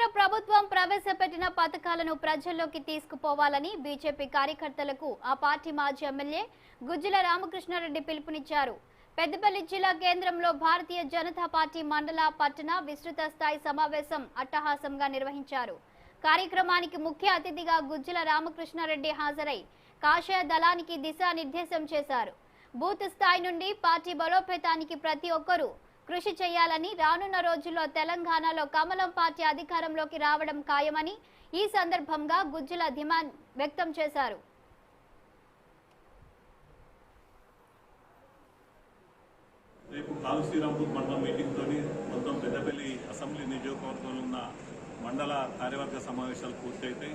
కేంద్ర ప్రభుత్వం ప్రవేశపెట్టిన పథకాలను ప్రజల్లోకి తీసుకుపోవాలని బీజేపీ కార్యకర్తలకు ఆ పార్టీ మాజీ ఎమ్మెల్యే గుజ్జుల రామకృష్ణారెడ్డి పిలుపునిచ్చారు. పెద్దపల్లి జిల్లా కేంద్రంలో భారతీయ జనతా పార్టీ మండల పట్టణ విస్తృత స్థాయి సమావేశం అట్టహాసంగా నిర్వహించారు. కార్యక్రమానికి ముఖ్య అతిథిగా గుజ్జుల రామకృష్ణారెడ్డి హాజరై కాషాయ దళానికి దిశానిర్దేశం చేశారు. బూత్ స్థాయి నుండి పార్టీ బలోపేతానికి ప్రతి ఒక్కరూ కృషి చేయాలని రానున్న రోజుల్లో తెలంగాణలో కమలం పార్టీ అధికారంలోకి రావడం ఖాయమని ఈ సందర్భంగా గుజ్జుల డిమాండ్ వ్యక్తం చేశారు. రేపు కాలు శ్రీరాంపూర్ మీటింగ్తో మొత్తం పెద్దపల్లి అసెంబ్లీ నియోజకవర్గంలో ఉన్న మండల కార్యవర్గ సమావేశాలు పూర్తయితాయి.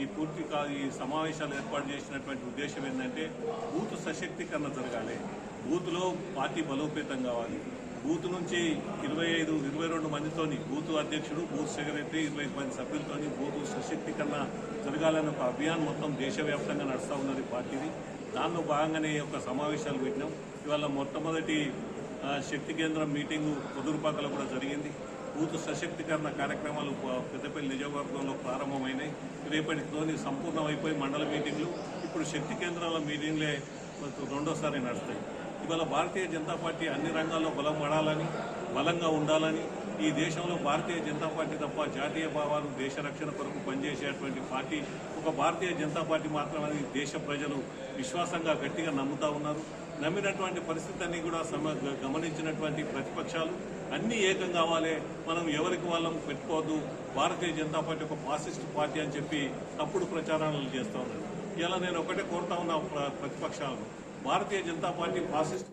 ఈ పూర్తి ఈ సమావేశాలు ఏర్పాటు చేసినటువంటి ఉద్దేశం ఏంటంటే బూత్ సశక్తీకరణ జరగాలి. బూత్లో పార్టీ బలోపేతం కావాలి. బూత్ నుంచి ఇరవై ఐదు ఇరవై రెండు మందితోని బూత్ అధ్యక్షుడు బూత్ సెక్రటరీ ఇరవై ఐదు మంది సభ్యులతోని బూత్ సశక్తీకరణ జరగాలని ఒక అభియాన్ మొత్తం దేశవ్యాప్తంగా నడుస్తూ ఉన్నది పార్టీది. దానిలో భాగంగానే ఒక సమావేశాలు పెట్టినాం. ఇవాళ మొట్టమొదటి శక్తి కేంద్రం మీటింగు కుదురుపాకలో కూడా జరిగింది. బూత్ సశక్తీకరణ కార్యక్రమాలు పెద్దపల్లి నియోజకవర్గంలో ప్రారంభమైనాయి. రేపటితోని సంపూర్ణమైపోయి మండల మీటింగ్లు. ఇప్పుడు శక్తి కేంద్రాల మీటింగ్లే రెండోసారి నడుస్తాయి. ఇవాళ భారతీయ జనతా పార్టీ అన్ని రంగాల్లో బలం పడాలని బలంగా ఉండాలని ఈ దేశంలో భారతీయ జనతా పార్టీ తప్ప జాతీయ భావాలు దేశ రక్షణ కొరకు పనిచేసేటువంటి పార్టీ ఒక భారతీయ జనతా పార్టీ మాత్రమే దేశ ప్రజలు విశ్వాసంగా గట్టిగా నమ్ముతా ఉన్నారు. నమ్మినటువంటి పరిస్థితిని కూడా సమ గమనించినటువంటి ప్రతిపక్షాలు అన్నీ ఏకం కావాలి. మనం ఎవరికి వాళ్ళం పెట్టుకోవద్దు. భారతీయ జనతా పార్టీ ఒక ఫాసిస్ట్ పార్టీ అని చెప్పి తప్పుడు ప్రచారాలు చేస్తూ ఉన్నారు. ఇలా నేను ఒకటే కోరుతా ఉన్నా ప్ర- ప్రతిపక్షాలను భారతీయ జనతా పార్టీ ఫాసిస్ట్